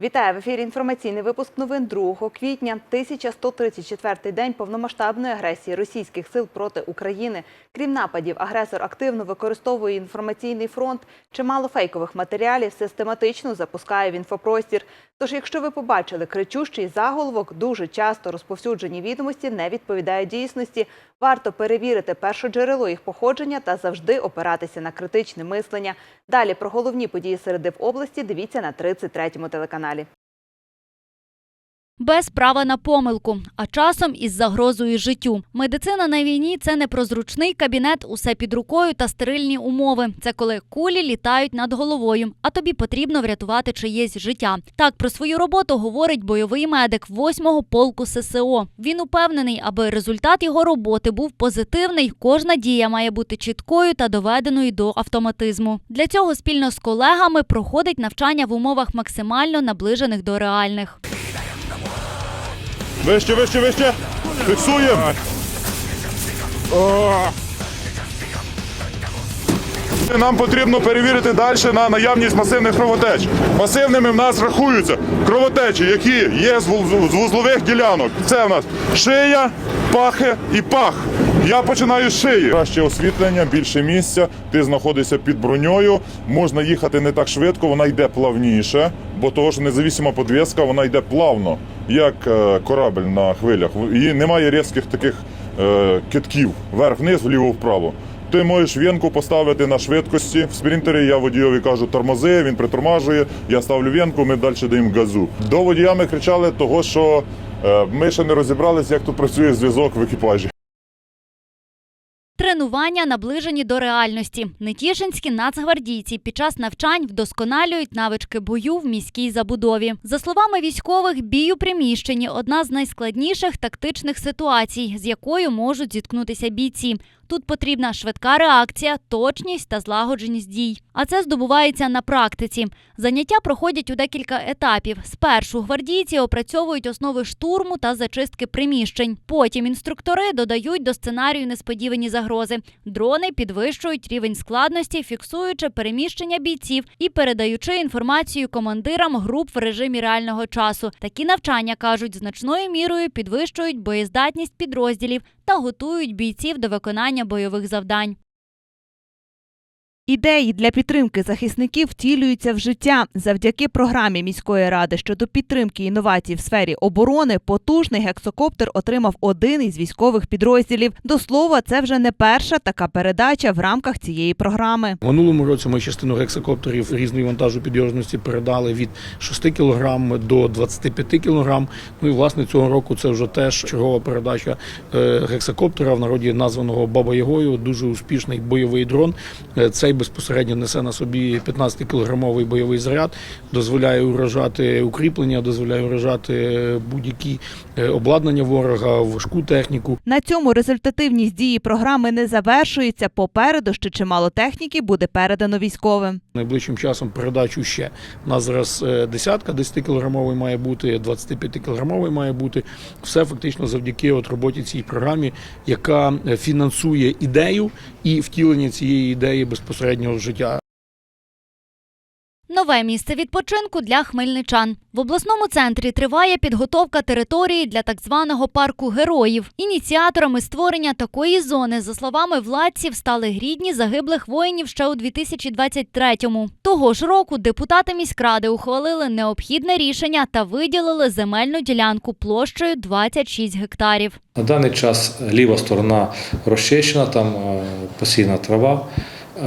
Вітаю в ефірі. Інформаційний випуск новин 2 квітня. 1134-й день повномасштабної агресії російських сил проти України. Крім нападів, агресор активно використовує інформаційний фронт. Чимало фейкових матеріалів систематично запускає в інфопростір. Тож, якщо ви побачили кричущий заголовок, дуже часто розповсюджені відомості не відповідають дійсності. Варто перевірити першоджерело їх походження та завжди опиратися на критичне мислення. Далі про головні події середи в області дивіться на 33-му телеканалі каналі. Без права на помилку, а часом із загрозою життю. Медицина на війні це не про зручний кабінет, усе під рукою та стерильні умови. Це коли кулі літають над головою, а тобі потрібно врятувати чиєсь життя. Так про свою роботу говорить бойовий медик 8-го полку ССО. Він упевнений, аби результат його роботи був позитивний. Кожна дія має бути чіткою та доведеною до автоматизму. Для цього спільно з колегами проходить навчання в умовах максимально наближених до реальних. Вище, вище, вище. Фіксуємо. Нам потрібно перевірити далі на наявність масивних кровотеч. Масивними в нас рахуються кровотечі, які є з вузлових ділянок. Це в нас шия, пахи і пах. Я починаю з шиї. Краще освітлення, більше місця. Ти знаходишся під броньою. Можна їхати не так швидко, вона йде плавніше, бо того ж независима подвіска, вона йде плавно, як е, корабель на хвилях. Її немає різких таких е, китків вверх-вниз, вліво-вправо. Ти можеш вінку поставити на швидкості. В спринтері я водійові кажу тормози, він притормажує, я ставлю вінку, ми далі даємо газу. До водія ми кричали того, що е, ми ще не розібралися, як тут працює зв'язок в екіпажі. Тренування наближені до реальності. Нетішинські нацгвардійці під час навчань вдосконалюють навички бою в міській забудові. За словами військових, бій у приміщенні одна з найскладніших тактичних ситуацій, з якою можуть зіткнутися бійці. Тут потрібна швидка реакція, точність та злагодженість дій. А це здобувається на практиці. Заняття проходять у декілька етапів. Спершу гвардійці опрацьовують основи штурму та зачистки приміщень. Потім інструктори додають до сценарію несподівані загрози. Дрони підвищують рівень складності, фіксуючи переміщення бійців і передаючи інформацію командирам груп в режимі реального часу. Такі навчання кажуть, значною мірою підвищують боєздатність підрозділів та готують бійців до виконання бойових завдань. Ідеї для підтримки захисників втілюються в життя завдяки програмі міської ради щодо підтримки інновацій в сфері оборони. Потужний гексокоптер отримав один із військових підрозділів. До слова, це вже не перша така передача в рамках цієї програми. Минулому році ми частину гексакоптерів різної вантажу підйожності передали від 6 кг до 25 кг. Ну і власне цього року це вже теж чергова передача е, гексакоптера в народі названого Баба Ягою. Дуже успішний бойовий дрон. Е, Цей безпосередньо несе на собі 15-кілограмовий бойовий заряд, дозволяє уражати укріплення, дозволяє уражати будь-які е, обладнання ворога, важку техніку. На цьому результативність дії програми не завершується. Попереду ще чимало техніки буде передано військовим. Найближчим часом передачу ще. У нас зараз е, десятка 10-кілограмовий має бути, 25-кілограмовий має бути. Все фактично завдяки от роботі цій програмі, яка е, фінансує ідею і втілення цієї ідеї безпосереднього життя. Нове місце відпочинку для хмельничан. В обласному центрі триває підготовка території для так званого парку героїв. Ініціаторами створення такої зони, за словами владців, стали грідні загиблих воїнів ще у 2023-му. Того ж року депутати міськради ухвалили необхідне рішення та виділили земельну ділянку площею 26 гектарів. На даний час ліва сторона розчищена, там е, посіяна трава.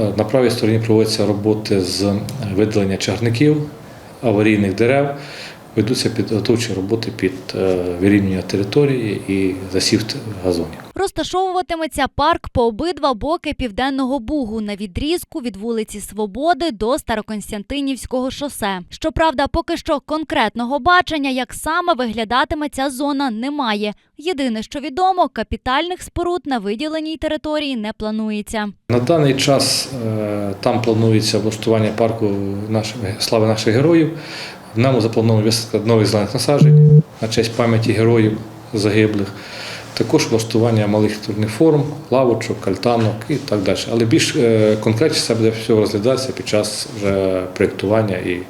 Е, На правій стороні проводяться роботи з видалення чарників, аварійних дерев. Ведуться підготовчі роботи під е, вирівнювання території і засів газонів. Розташовуватиметься парк по обидва боки південного бугу на відрізку від вулиці Свободи до Староконстянтинівського шосе. Щоправда, поки що конкретного бачення, як саме виглядатиме ця зона, немає. Єдине, що відомо, капітальних споруд на виділеній території не планується. На даний час е, там планується облаштування парку слави наших героїв. В ньому заплановано висадка нових зелених насаджень на честь пам'яті героїв загиблих. Також влаштування малих турних форм, лавочок, альтанок і так далі. Але більш конкретно конкретніше це буде все розглядатися під час вже проєктування і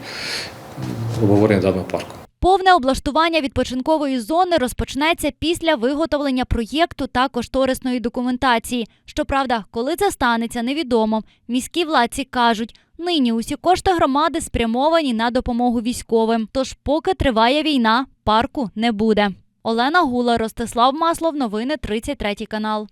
обговорення даного парку. Повне облаштування відпочинкової зони розпочнеться після виготовлення проєкту та кошторисної документації. Щоправда, коли це станеться, невідомо. Міські владці кажуть, нині усі кошти громади спрямовані на допомогу військовим. Тож, поки триває війна, парку не буде. Олена Гула, Ростислав Маслов, новини 33 канал.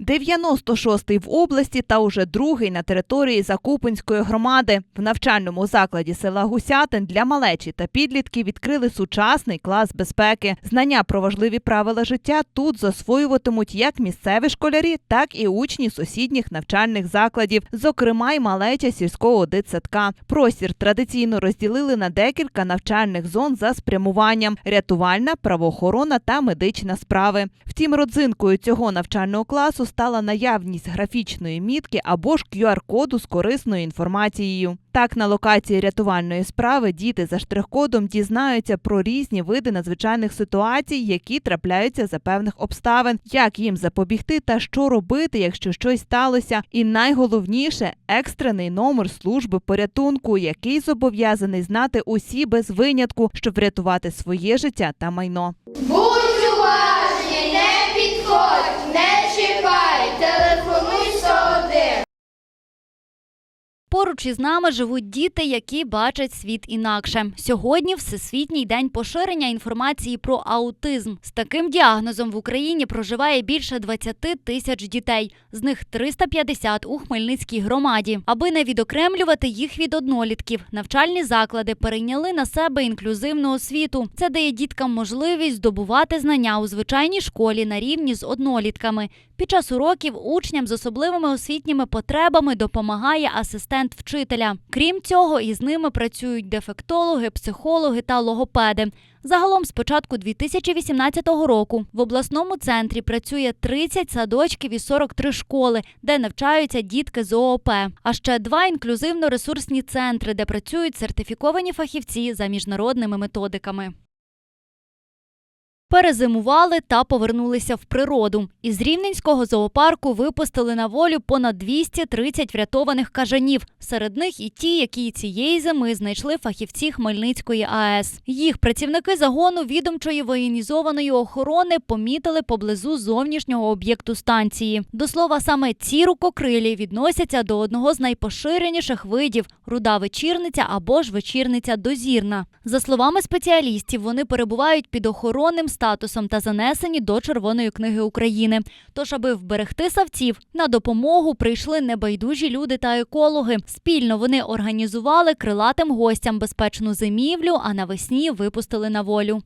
96-й в області та уже другий на території Закупинської громади. В навчальному закладі села Гусятин для малечі та підлітків відкрили сучасний клас безпеки. Знання про важливі правила життя тут засвоюватимуть як місцеві школярі, так і учні сусідніх навчальних закладів, зокрема й малеча сільського дитсадка. Простір традиційно розділили на декілька навчальних зон за спрямуванням: рятувальна, правоохорона та медична справи. Втім, родзинкою цього навчального класу стала наявність графічної мітки або ж QR-коду з корисною інформацією. Так, на локації рятувальної справи діти за штрих-кодом дізнаються про різні види надзвичайних ситуацій, які трапляються за певних обставин, як їм запобігти та що робити, якщо щось сталося. І найголовніше екстрений номер служби порятунку, який зобов'язаний знати усі без винятку, щоб врятувати своє життя та майно. Будь уважні, не підходь, не чекай, телефонуй Поруч із нами живуть діти, які бачать світ інакше. Сьогодні Всесвітній день поширення інформації про аутизм. З таким діагнозом в Україні проживає більше 20 тисяч дітей, з них 350 у Хмельницькій громаді. Аби не відокремлювати їх від однолітків, навчальні заклади перейняли на себе інклюзивну освіту. Це дає діткам можливість здобувати знання у звичайній школі на рівні з однолітками. Під час уроків учням з особливими освітніми потребами допомагає асистент вчителя. Крім цього, із ними працюють дефектологи, психологи та логопеди. Загалом з початку 2018 року в обласному центрі працює 30 садочків і 43 школи, де навчаються дітки з ООП. А ще два інклюзивно-ресурсні центри, де працюють сертифіковані фахівці за міжнародними методиками. Перезимували та повернулися в природу. Із Рівненського зоопарку випустили на волю понад 230 врятованих кажанів. Серед них і ті, які цієї зими знайшли фахівці Хмельницької АЕС. Їх працівники загону відомчої воєнізованої охорони помітили поблизу зовнішнього об'єкту станції. До слова, саме ці рукокрилі відносяться до одного з найпоширеніших видів руда вечірниця або ж вечірниця дозірна. За словами спеціалістів, вони перебувають під охоронним статусом та занесені до Червоної книги України. Тож, аби вберегти савців, на допомогу прийшли небайдужі люди та екологи. Спільно вони організували крилатим гостям безпечну зимівлю, а навесні випустили на волю.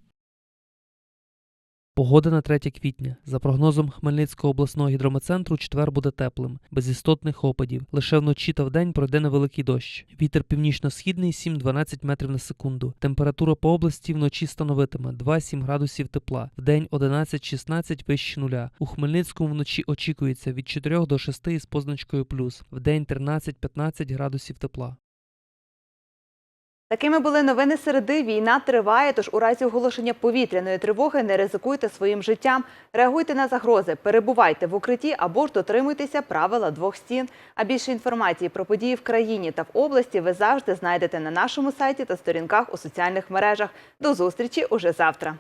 Погода на 3 квітня. За прогнозом Хмельницького обласного гідрометцентру, четвер буде теплим, без істотних опадів. Лише вночі та вдень пройде невеликий дощ. Вітер північно-східний 7-12 метрів на секунду. Температура по області вночі становитиме 2-7 градусів тепла, вдень 11-16 вище нуля. У Хмельницькому вночі очікується від 4 до 6 із позначкою плюс, вдень 13-15 градусів тепла. Такими були новини середи. Війна триває, тож у разі оголошення повітряної тривоги не ризикуйте своїм життям. Реагуйте на загрози, перебувайте в укритті або ж дотримуйтеся правила двох стін. А більше інформації про події в країні та в області ви завжди знайдете на нашому сайті та сторінках у соціальних мережах. До зустрічі уже завтра.